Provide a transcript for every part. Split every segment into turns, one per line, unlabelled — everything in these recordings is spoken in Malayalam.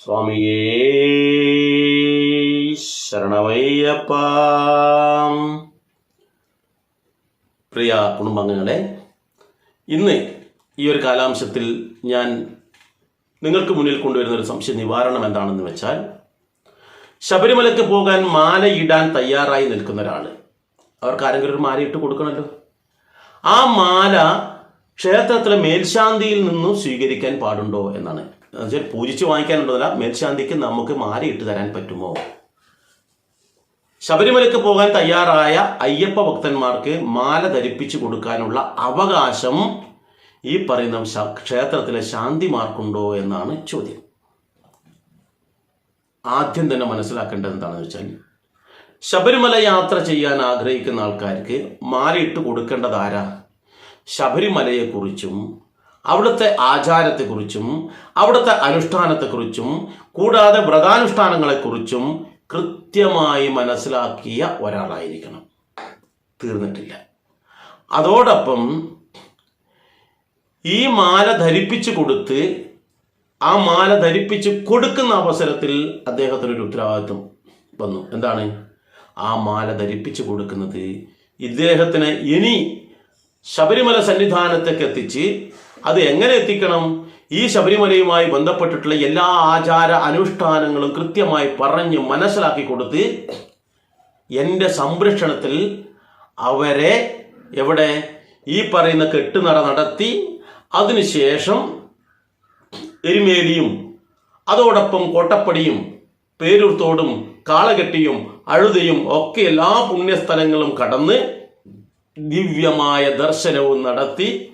സ്വാമിയേ ശരണമയ്യപ്പ. പ്രിയ കുടുംബാംഗങ്ങളെ ഇന്ന് ഈ ഒരു കാലാംശത്തിൽ ഞാൻ നിങ്ങൾക്ക് മുന്നിൽ കൊണ്ടുവരുന്ന ഒരു സംശയ നിവാരണം എന്താണെന്ന് വെച്ചാൽ ശബരിമലയ്ക്ക് പോകാൻ മാലയിടാൻ തയ്യാറായി നിൽക്കുന്ന ഒരാൾ അവർക്ക് ആരെങ്കിലും ഒരു മാല ഇട്ട് കൊടുക്കണമല്ലോ ആ മാല ക്ഷേത്രത്തിലെ മേൽശാന്തിയിൽ നിന്നും സ്വീകരിക്കാൻ പാടുണ്ടോ എന്നാണ്. എന്നുവെച്ചാൽ പൂജിച്ച് വാങ്ങിക്കാനുള്ളതല്ല മേൽശാന്തിക്ക് നമുക്ക് മാല ഇട്ട് തരാൻ പറ്റുമോ? ശബരിമലയ്ക്ക് പോകാൻ തയ്യാറായ അയ്യപ്പ ഭക്തന്മാർക്ക് മാല ധരിപ്പിച്ചു കൊടുക്കാനുള്ള അവകാശം ഈ പറയുന്ന ക്ഷേത്രത്തിലെ ശാന്തിമാർക്കുണ്ടോ എന്നാണ് ചോദ്യം. ആദ്യം തന്നെ മനസ്സിലാക്കേണ്ടത് എന്താണെന്ന് വെച്ചാൽ ശബരിമല യാത്ര ചെയ്യാൻ ആഗ്രഹിക്കുന്ന ആൾക്കാർക്ക് മാലയിട്ട് കൊടുക്കേണ്ടത് ആരാ? ശബരിമലയെക്കുറിച്ചും അവിടുത്തെ ആചാരത്തെക്കുറിച്ചും അവിടുത്തെ അനുഷ്ഠാനത്തെക്കുറിച്ചും കൂടാതെ വ്രതാനുഷ്ഠാനങ്ങളെക്കുറിച്ചും കൃത്യമായി മനസ്സിലാക്കിയ ഒരാളായിരിക്കണം. തീർന്നിട്ടില്ല. അതോടൊപ്പം ഈ മാല ധരിപ്പിച്ചു കൊടുത്ത് ആ മാല ധരിപ്പിച്ച് കൊടുക്കുന്ന അവസരത്തിൽ അദ്ദേഹത്തിനൊരു ഉത്തരവാദിത്വം വന്നു. എന്താണ്? ആ മാല ധരിപ്പിച്ചു കൊടുക്കുന്നത് ഇദ്ദേഹത്തിന് ഇനി ശബരിമല സന്നിധാനത്തേക്ക് എത്തിച്ച് അത് എങ്ങനെ എത്തിക്കണം? ഈ ശബരിമലയുമായി ബന്ധപ്പെട്ടിട്ടുള്ള എല്ലാ ആചാര അനുഷ്ഠാനങ്ങളും കൃത്യമായി പറഞ്ഞ് മനസ്സിലാക്കി കൊടുത്ത് എന്റെ സംരക്ഷണത്തിൽ അവരെ എവിടെ ഈ പറയുന്ന കെട്ടുനട നടത്തി അതിനുശേഷം എരുമേലിയും അതോടൊപ്പം കോട്ടപ്പടിയും പേരൂർത്തോടും കാളകെട്ടിയും അഴുതയും ഒക്കെ എല്ലാ പുണ്യസ്ഥലങ്ങളും കടന്ന് ദിവ്യമായ ദർശനവും നടത്തി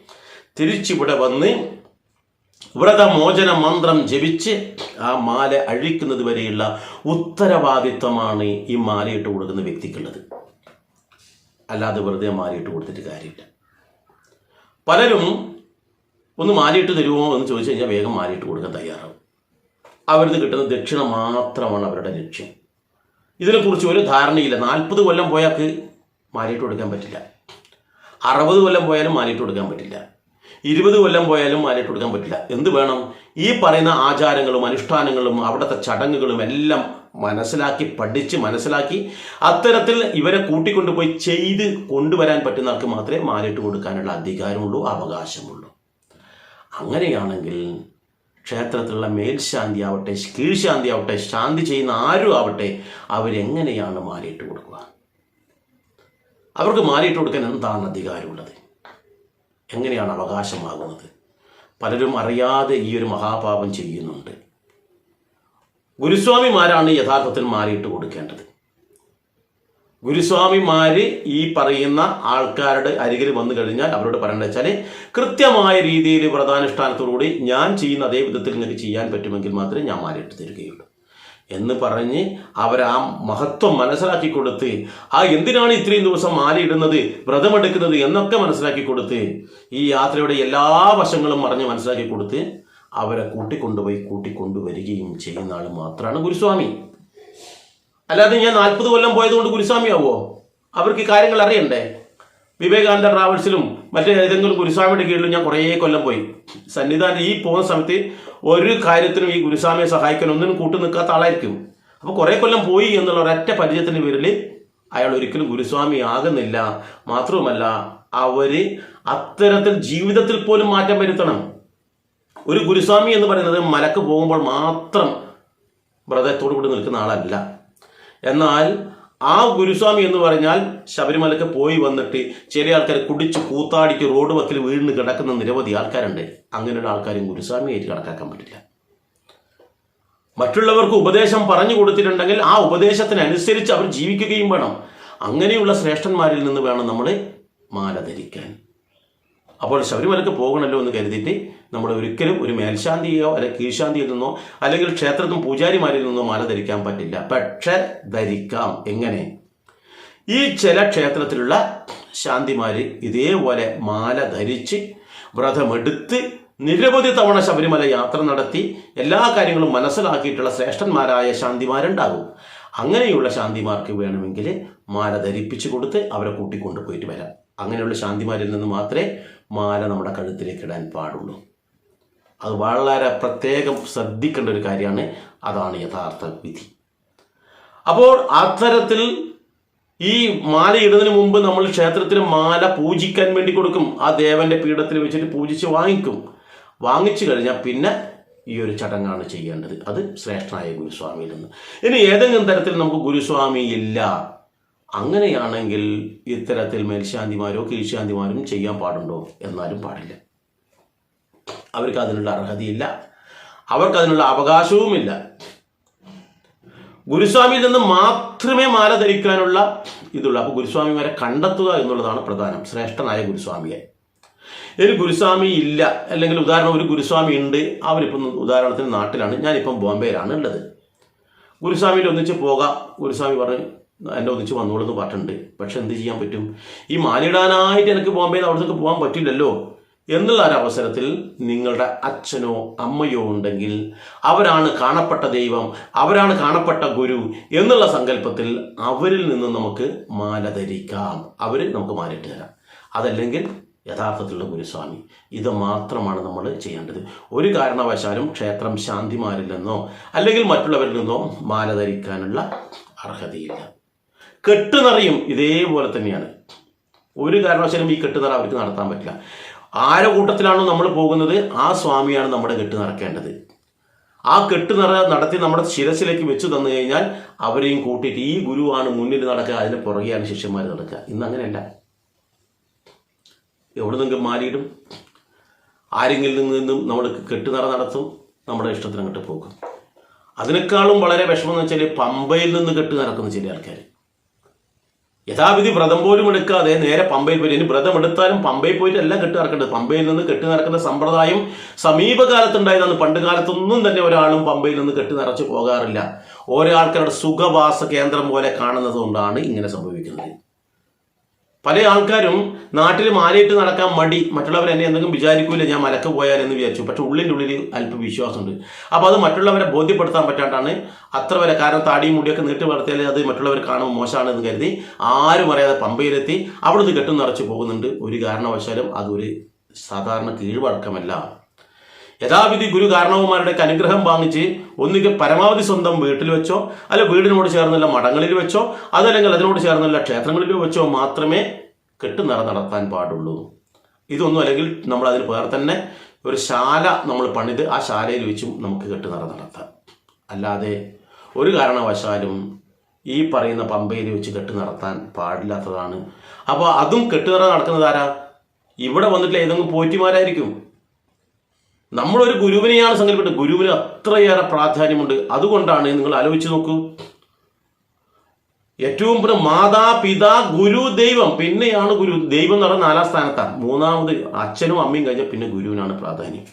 തിരിച്ചിവിടെ വന്ന് വ്രതമോചന മന്ത്രം ജപിച്ച് ആ മാല അഴിക്കുന്നത് വരെയുള്ള ഉത്തരവാദിത്വമാണ് ഈ മാലയിട്ട് കൊടുക്കുന്ന വ്യക്തിക്കുള്ളത്. അല്ലാതെ വെറുതെ മാലയിട്ട് കൊടുത്തിട്ട് കാര്യമില്ല. പലരും ഒന്ന് മാലയിട്ട് തരുമോ എന്ന് ചോദിച്ചു കഴിഞ്ഞാൽ വേഗം മാലയിട്ട് കൊടുക്കാൻ തയ്യാറാവും. അവരുടെ കിട്ടുന്ന ദക്ഷിണ മാത്രമാണ് അവരുടെ ലക്ഷ്യം. ഇതിനെക്കുറിച്ച് ഒരു ധാരണയില്ല. നാൽപ്പത് കൊല്ലം പോയാൽക്ക് മാലയിട്ട് കൊടുക്കാൻ പറ്റില്ല. അറുപത് കൊല്ലം പോയാലും മാലിട്ട് കൊടുക്കാൻ പറ്റില്ല. ഇരുപത് കൊല്ലം പോയാലും മാലിട്ട് കൊടുക്കാൻ പറ്റില്ല. എന്ത് വേണം? ഈ പറയുന്ന ആചാരങ്ങളും അനുഷ്ഠാനങ്ങളും അവിടുത്തെ ചടങ്ങുകളും എല്ലാം മനസ്സിലാക്കി പഠിച്ച് മനസ്സിലാക്കി അത്തരത്തിൽ ഇവരെ കൂട്ടിക്കൊണ്ടുപോയി ചെയ്ത് കൊണ്ടുവരാൻ പറ്റുന്ന ആൾക്ക് മാത്രമേ മാലിട്ട് കൊടുക്കാനുള്ള അധികാരമുള്ളൂ അവകാശമുള്ളൂ. അങ്ങനെയാണെങ്കിൽ ക്ഷേത്രത്തിലുള്ള മേൽശാന്തി ആവട്ടെ കീഴ്ശാന്തി ആവട്ടെ ശാന്തി ചെയ്യുന്ന ആരും ആവട്ടെ അവരെങ്ങനെയാണ് മാലിയിട്ട് കൊടുക്കുക? അവർക്ക് മാറിയിട്ട് കൊടുക്കാൻ എന്താണ് അധികാരമുള്ളത്? എങ്ങനെയാണ് അവകാശമാകുന്നത്? പലരും അറിയാതെ ഈ ഒരു മഹാപാപം ചെയ്യുന്നുണ്ട്. ഗുരുസ്വാമിമാരാണ് യഥാർത്ഥത്തിൽ മാറിയിട്ട് കൊടുക്കേണ്ടത്. ഗുരുസ്വാമിമാര് ഈ പറയുന്ന ആൾക്കാരുടെ അരികിൽ വന്നു കഴിഞ്ഞാൽ അവരോട് പറയേണ്ടത് വെച്ചാൽ കൃത്യമായ രീതിയിൽ വ്രതാനുഷ്ഠാനത്തോടുകൂടി ഞാൻ ചെയ്യുന്ന അതേ വിധത്തിൽ നിങ്ങൾക്ക് ചെയ്യാൻ പറ്റുമെങ്കിൽ മാത്രമേ ഞാൻ മാറിയിട്ട് തരികയുള്ളൂ. എന്ന് പറഞ്ഞ് അവർ ആ മഹത്വം മനസ്സിലാക്കി കൊടുത്ത് ആ എന്തിനാണ് ഇത്രയും ദിവസം മാലയിടുന്നത് വ്രതമെടുക്കുന്നത് എന്നൊക്കെ മനസ്സിലാക്കി കൊടുത്ത് ഈ യാത്രയുടെ എല്ലാ വശങ്ങളും പറഞ്ഞ് മനസ്സിലാക്കി കൊടുത്ത് അവരെ കൂട്ടിക്കൊണ്ടുപോയി കൂട്ടിക്കൊണ്ടുവരികയും ചെയ്യുന്ന ആൾ മാത്രമാണ് ഗുരുസ്വാമി. അല്ലാതെ ഞാൻ നാൽപ്പത് കൊല്ലം പോയതുകൊണ്ട് ഗുരുസ്വാമിയാവോ? അവർക്ക് കാര്യങ്ങൾ അറിയണ്ടേ? വിവേകാനന്ദ ട്രാവൽസിലും മറ്റേ ഏതെങ്കിലും ഗുരുസ്വാമിയുടെ കീഴിലും ഞാൻ കുറേ കൊല്ലം പോയി. സന്നിധാനം ഈ പോകുന്ന സമയത്ത് ഒരു കാര്യത്തിനും ഈ ഗുരുസ്വാമിയെ സഹായിക്കാൻ ഒന്നിനും കൂട്ടു നിൽക്കാത്ത ആളായിരിക്കും. അപ്പോൾ കുറേ കൊല്ലം പോയി എന്നുള്ള ഒരൊറ്റ പരിചയത്തിന്റെ പേരിൽ അയാൾ ഒരിക്കലും ഗുരുസ്വാമി ആകുന്നില്ല. മാത്രവുമല്ല അവർ അത്തരത്തിൽ ജീവിതത്തിൽ പോലും മാറ്റം വരുത്തണം. ഒരു ഗുരുസ്വാമി എന്ന് പറയുന്നത് മലക്ക് പോകുമ്പോൾ മാത്രം വ്രതത്തോടു കൂടി നിൽക്കുന്ന ആളല്ല. എന്നാൽ ആ ഗുരുസ്വാമി എന്ന് പറഞ്ഞാൽ ശബരിമലക്ക് പോയി വന്നിട്ട് ചില ആൾക്കാർ കുടിച്ച് കൂത്താടിക്ക് റോഡ് വക്കിൽ വീണ് കിടക്കുന്ന നിരവധി ആൾക്കാരുണ്ട്. അങ്ങനെയുള്ള ആൾക്കാരും ഗുരുസ്വാമിയായിട്ട് കണക്കാക്കാൻ പറ്റില്ല. മറ്റുള്ളവർക്ക് ഉപദേശം പറഞ്ഞു കൊടുത്തിട്ടുണ്ടെങ്കിൽ ആ ഉപദേശത്തിനനുസരിച്ച് അവർ ജീവിക്കുകയും വേണം. അങ്ങനെയുള്ള ശ്രേഷ്ഠന്മാരിൽ നിന്ന് വേണം നമ്മൾ മാല ധരിക്കാൻ അപ്പോൾ ശബരിമലക്ക് പോകണമല്ലോ എന്ന് കരുതിയിട്ട് നമ്മൾ ഒരിക്കലും ഒരു മേൽശാന്തിയോ അല്ലെങ്കിൽ കീഴ്ശാന്തിയിൽ നിന്നോ അല്ലെങ്കിൽ ക്ഷേത്രത്തിൽ പൂജാരിമാരിൽ നിന്നോ മാല ധരിക്കാൻ പറ്റില്ല. പക്ഷെ ധരിക്കാം. എങ്ങനെ? ഈ ചില ക്ഷേത്രത്തിലുള്ള ശാന്തിമാർ ഇതേപോലെ മാല ധരിച്ച് വ്രതമെടുത്ത് നിരവധി തവണ ശബരിമല യാത്ര നടത്തി എല്ലാ കാര്യങ്ങളും മനസ്സിലാക്കിയിട്ടുള്ള ശ്രേഷ്ഠന്മാരായ ശാന്തിമാരുണ്ടാകും. അങ്ങനെയുള്ള ശാന്തിമാർക്ക് വേണമെങ്കിൽ മാല ധരിപ്പിച്ചു കൊടുത്ത് അവരെ കൂട്ടിക്കൊണ്ടു പോയിട്ട് വരാം. അങ്ങനെയുള്ള ശാന്തിമാരിൽ നിന്ന് മാത്രമേ മാല നമ്മുടെ കഴുത്തിലേക്ക് ഇടാൻ പാടുള്ളൂ. അത് വളരെ പ്രത്യേകം ശ്രദ്ധിക്കേണ്ട ഒരു കാര്യമാണ് അതാണ് യഥാർത്ഥ വിധി. അപ്പോൾ അത്തരത്തിൽ ഈ മാല ഇടുന്നതിന് മുമ്പ് നമ്മൾ ക്ഷേത്രത്തിൽ മാല പൂജിക്കാൻ വേണ്ടി കൊടുക്കും. ആ ദേവന്റെ പീഠത്തിൽ വെച്ചിട്ട് പൂജിച്ച് വാങ്ങിക്കും. വാങ്ങിച്ചു കഴിഞ്ഞാൽ പിന്നെ ഈ ഒരു ചടങ്ങാണ് ചെയ്യേണ്ടത്. അത് ശ്രേഷ്ഠനായ ഗുരുസ്വാമിയിൽ നിന്ന് ഇനി ഏതെങ്കിലും തരത്തിൽ നമുക്ക് ഗുരുസ്വാമി ഇല്ല. അങ്ങനെയാണെങ്കിൽ ഇത്തരത്തിൽ മേൽശാന്തിമാരോ കീഴ്ശാന്തിമാരും ചെയ്യാൻ പാടുണ്ടോ എന്നാലും പാടില്ല. അവർക്ക് അതിനുള്ള അർഹതയില്ല. അവർക്ക് അതിനുള്ള അവകാശവുമില്ല. ഗുരുസ്വാമിയിൽ നിന്ന് മാത്രമേ മാല ധരിക്കാനുള്ള ഇതുള്ളൂ. അപ്പോൾ ഗുരുസ്വാമിമാരെ കണ്ടെത്തുക എന്നുള്ളതാണ് പ്രധാനം. ശ്രേഷ്ഠനായ ഗുരുസ്വാമിയെ. ഒരു ഗുരുസ്വാമി ഇല്ല. അല്ലെങ്കിൽ ഉദാഹരണം ഒരു ഗുരുസ്വാമി ഉണ്ട്. അവരിപ്പം ഉദാഹരണത്തിന് നാട്ടിലാണ്. ഞാനിപ്പം ബോംബെയിലാണ് ഉള്ളത്. ഗുരുസ്വാമിയിൽ ഒന്നിച്ച് പോകാം. ഗുരുസ്വാമി പറഞ്ഞ് എന്നെ ഒന്നിച്ച് വന്നോളൂ എന്ന് പറഞ്ഞിട്ടുണ്ട്. പക്ഷെ എന്ത് ചെയ്യാൻ പറ്റും? ഈ മാലിടാനായിട്ട് എനിക്ക് ബോംബെയിൽ നിന്ന് പോകാൻ പറ്റില്ലല്ലോ എന്നുള്ള ഒരു അവസരത്തിൽ നിങ്ങളുടെ അച്ഛനോ അമ്മയോ ഉണ്ടെങ്കിൽ അവരാണ് കാണപ്പെട്ട ദൈവം അവരാണ് കാണപ്പെട്ട ഗുരു എന്നുള്ള സങ്കല്പത്തിൽ അവരിൽ നിന്ന് നമുക്ക് മാല ധരിക്കാം. അവർ നമുക്ക് മാലിട്ട് തരാം. അതല്ലെങ്കിൽ യഥാർത്ഥത്തിലുള്ള ഗുരുസ്വാമി ഇത് മാത്രമാണ് നമ്മൾ ചെയ്യേണ്ടത്. ഒരു കാരണവശാലും ക്ഷേത്രം ശാന്തിമാരിൽ നിന്നോ അല്ലെങ്കിൽ മറ്റുള്ളവരിൽ നിന്നോ മാല ധരിക്കാനുള്ള അർഹതയില്ല. കെട്ടുനിറയും ഇതേപോലെ തന്നെയാണ്. ഒരു കാരണവശാലും ഈ കെട്ടുനിറ അവർക്ക് നടത്താൻ പറ്റില്ല. ആരെ കൂട്ടത്തിലാണോ നമ്മൾ പോകുന്നത്? ആ സ്വാമിയാണ് നമ്മുടെ കെട്ട് നിറക്കേണ്ടത്. ആ കെട്ടുനിറ നടത്തി നമ്മുടെ ശിരസിലേക്ക് വെച്ച് തന്നു കഴിഞ്ഞാൽ അവരെയും കൂട്ടിയിട്ട് ഈ ഗുരുവാണ് മുന്നിൽ നടക്കുക അതിന് പുറകെയാണ് ശിഷ്യന്മാർ നടക്കുക. ഇന്ന് അങ്ങനെയല്ല. എവിടെ നിന്നും മാറിയിടും ആരെങ്കിലും നിന്നും നമ്മൾ കെട്ടുനിറ നടത്തും? നമ്മുടെ ഇഷ്ടത്തിന് അങ്ങോട്ട് പോകും. അതിനേക്കാളും വളരെ വിഷമം എന്ന് വെച്ചാൽ പമ്പയിൽ നിന്ന് കെട്ട് നടക്കുന്ന ചില ആൾക്കാർ യഥാവിധി വ്രതം പോലും എടുക്കാതെ നേരെ പമ്പയിൽ പോയി ഇനി വ്രതം എടുത്താലും പമ്പയിൽ പോയിട്ട് എല്ലാം കെട്ടി നടക്കേണ്ടത്. പമ്പയിൽ നിന്ന് കെട്ടി നടക്കുന്ന സമ്പ്രദായം സമീപകാലത്തുണ്ടായതാണ് പണ്ട് കാലത്തൊന്നും തന്നെ ഒരാളും പമ്പയിൽ നിന്ന് കെട്ടി നിറച്ച് പോകാറില്ല. ഓരോ ആൾക്കാരുടെ സുഖവാസ കേന്ദ്രം പോലെ കാണുന്നത് കൊണ്ടാണ് ഇങ്ങനെ സംഭവിക്കുന്നത്. പല ആൾക്കാരും നാട്ടിൽ മാലയിട്ട് നടക്കാൻ മടി. മറ്റുള്ളവർ എന്നെ എന്തെങ്കിലും വിചാരിക്കൂല ഞാൻ മലക്ക് പോയാൽ എന്ന് വിചാരിച്ചു. പക്ഷെ ഉള്ളിന്റെ ഉള്ളിൽ അല്പം വിശ്വാസമുണ്ട്. അപ്പോൾ അത് മറ്റുള്ളവരെ ബോധ്യപ്പെടുത്താൻ പറ്റാണ്ടാണ് അത്ര വരെ കാരണം താടിയും മുടിയൊക്കെ നീട്ടി വളർത്തിയാൽ അത് മറ്റുള്ളവർ കാണുമ്പോൾ മോശമാണെന്ന് കരുതി ആരും അറിയാതെ പമ്പയിലെത്തി അവിടുന്ന് കെട്ടും നിറച്ച് പോകുന്നുണ്ട്. ഒരു കാരണവശാലും അതൊരു സാധാരണ കീഴ്വഴക്കമല്ല. യഥാവിധി ഗുരു കാരണവന്മാരുടെ അനുഗ്രഹം വാങ്ങിച്ച് ഒന്നുകിൽ പരമാവധി സ്വന്തം വീട്ടിൽ വെച്ചോ അല്ല വീടിനോട് ചേർന്നുള്ള മഠങ്ങളിൽ വെച്ചോ അതല്ലെങ്കിൽ അതിനോട് ചേർന്നുള്ള ക്ഷേത്രങ്ങളിൽ വെച്ചോ മാത്രമേ കെട്ടുനിറ നടത്താൻ പാടുള്ളൂ. ഇതൊന്നും അല്ലെങ്കിൽ നമ്മൾ അതിന് പേർ തന്നെ ഒരു ശാല നമ്മൾ പണിത് ആ ശാലയിൽ വെച്ചും നമുക്ക് കെട്ടുനിറ നടത്താം. അല്ലാതെ ഒരു കാരണവശാലും ഈ പറയുന്ന പമ്പയിൽ വെച്ച് കെട്ട് നടത്താൻ പാടില്ലാത്തതാണ്. അപ്പോൾ അതും കെട്ടുനിറ നടക്കുന്നത് ആരാ? ഇവിടെ വന്നിട്ടില്ല ഏതെങ്കിലും പോറ്റിമാരായിരിക്കും. നമ്മളൊരു ഗുരുവിനെയാണ് സങ്കല്പിക്കുന്നത് ഗുരുവിന് അത്രയേറെ പ്രാധാന്യമുണ്ട്. അതുകൊണ്ടാണ് നിങ്ങൾ ആലോചിച്ച് നോക്കൂ. ഏറ്റവും പിന്നെ മാതാപിതാ ഗുരു ദൈവം. പിന്നെയാണ് ഗുരു. ദൈവം എന്ന് പറയുന്ന നാലാം സ്ഥാനത്താണ്. മൂന്നാമത് അച്ഛനും അമ്മയും കഴിഞ്ഞാൽ പിന്നെ ഗുരുവിനാണ് പ്രാധാന്യം.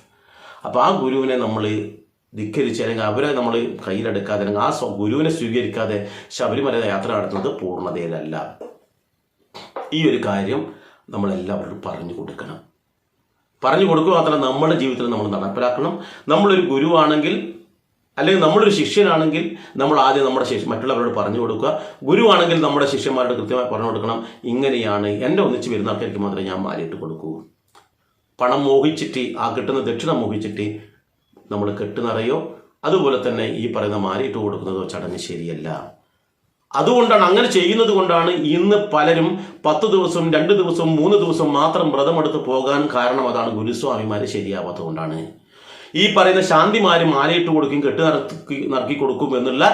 അപ്പോൾ ആ ഗുരുവിനെ നമ്മൾ ധിക്കരിച്ച് അല്ലെങ്കിൽ അവരെ നമ്മൾ കയ്യിലെടുക്കാതെ അല്ലെങ്കിൽ ആ ഗുരുവിനെ സ്വീകരിക്കാതെ ശബരിമല യാത്ര നടത്തുന്നത് പൂർണതയിലല്ല. ഈ ഒരു കാര്യം നമ്മളെല്ലാവരോടും പറഞ്ഞു കൊടുക്കണം. പറഞ്ഞു കൊടുക്കുക മാത്രമല്ല നമ്മുടെ ജീവിതത്തിൽ നമ്മൾ നടപ്പിലാക്കണം. നമ്മളൊരു ഗുരുവാണെങ്കിൽ അല്ലെങ്കിൽ നമ്മളൊരു ശിഷ്യനാണെങ്കിൽ നമ്മൾ ആദ്യം നമ്മുടെ ശിഷ്യ മറ്റുള്ളവരോട് പറഞ്ഞു കൊടുക്കുക. ഗുരുവാണെങ്കിൽ നമ്മുടെ ശിഷ്യന്മാരോട് കൃത്യമായി പറഞ്ഞു കൊടുക്കണം. ഇങ്ങനെയാണ് എന്റെ ഒന്നിച്ച് വരുന്ന ആൾക്കാർക്ക് മാത്രമേ ഞാൻ മാറിയിട്ട് കൊടുക്കൂ. പണം മോഹിച്ചിട്ട് ആ കിട്ടുന്ന ദക്ഷിണ മോഹിച്ചിട്ട് നമ്മൾ കെട്ടുനിറയോ? അതുപോലെ തന്നെ ഈ പറയുന്ന മാറിയിട്ട് കൊടുക്കുന്നതോ ചടങ്ങ് ശരിയല്ല. അതുകൊണ്ടാണ് അങ്ങനെ ചെയ്യുന്നത് കൊണ്ടാണ് ഇന്ന് പലരും പത്ത് ദിവസം രണ്ട് ദിവസം മൂന്ന് ദിവസം മാത്രം വ്രതമെടുത്ത് പോകാൻ കാരണം അതാണ് ഗുരുസ്വാമിമാർ ശരിയാവാത്തത് കൊണ്ടാണ് ഈ പറയുന്ന ശാന്തിമാര് മാലയിട്ട് കൊടുക്കും കെട്ട് നടത്തി നടക്കി കൊടുക്കും എന്നുള്ള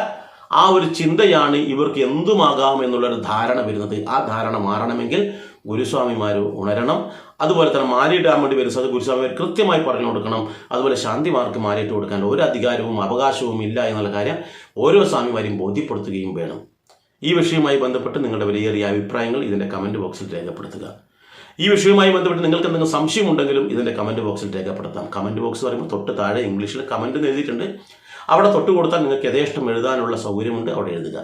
ആ ഒരു ചിന്തയാണ് ഇവർക്ക് എന്തുമാകാം എന്നുള്ളൊരു ധാരണ വരുന്നത്. ആ ധാരണ മാറണമെങ്കിൽ ഗുരുസ്വാമിമാർ ഉണരണം. അതുപോലെ തന്നെ മാലയിടാൻ വേണ്ടി വരുന്നത് ഗുരുസ്വാമിമാർ കൃത്യമായി പറഞ്ഞു കൊടുക്കണം. അതുപോലെ ശാന്തിമാർക്ക് മാലയിട്ട് കൊടുക്കാൻ ഒരു അധികാരവും അവകാശവും ഇല്ല എന്നുള്ള കാര്യം ഓരോ സ്വാമിമാരെയും ബോധ്യപ്പെടുത്തുകയും വേണം. ഈ വിഷയവുമായി ബന്ധപ്പെട്ട് നിങ്ങളുടെ വിലയേറിയ അഭിപ്രായങ്ങൾ ഇതിന്റെ കമന്റ് ബോക്സിൽ രേഖപ്പെടുത്തുക. ഈ വിഷയവുമായി ബന്ധപ്പെട്ട് നിങ്ങൾക്ക് എന്തെങ്കിലും സംശയമുണ്ടെങ്കിലും ഇതിന്റെ കമന്റ് ബോക്സിൽ രേഖപ്പെടുത്താം. കമന്റ് ബോക്സ് പറയുമ്പോൾ തൊട്ട് താഴെ ഇംഗ്ലീഷിൽ കമന്റ് എഴുതിയിട്ടുണ്ട്. അവിടെ തൊട്ട് കൊടുത്താൽ നിങ്ങൾക്ക് യഥേഷ്ടം എഴുതാനുള്ള സൗകര്യമുണ്ട് അവിടെ എഴുതുക.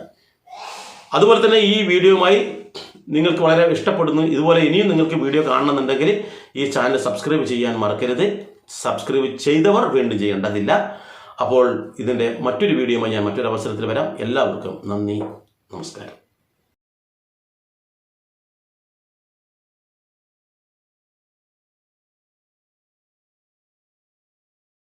അതുപോലെ തന്നെ ഈ വീഡിയോയുമായി നിങ്ങൾക്ക് വളരെ ഇഷ്ടപ്പെടുന്നു. ഇതുപോലെ ഇനിയും നിങ്ങൾക്ക് വീഡിയോ കാണണമെന്നുണ്ടെങ്കിൽ ഈ ചാനൽ സബ്സ്ക്രൈബ് ചെയ്യാൻ മറക്കരുത്. സബ്സ്ക്രൈബ് ചെയ്തവർ വീണ്ടും ചെയ്യേണ്ടതില്ല. അപ്പോൾ ഇതിന്റെ മറ്റൊരു വീഡിയോയുമായി ഞാൻ മറ്റൊരു അവസരത്തിൽ വരാം. എല്ലാവർക്കും നന്ദി. Namaskar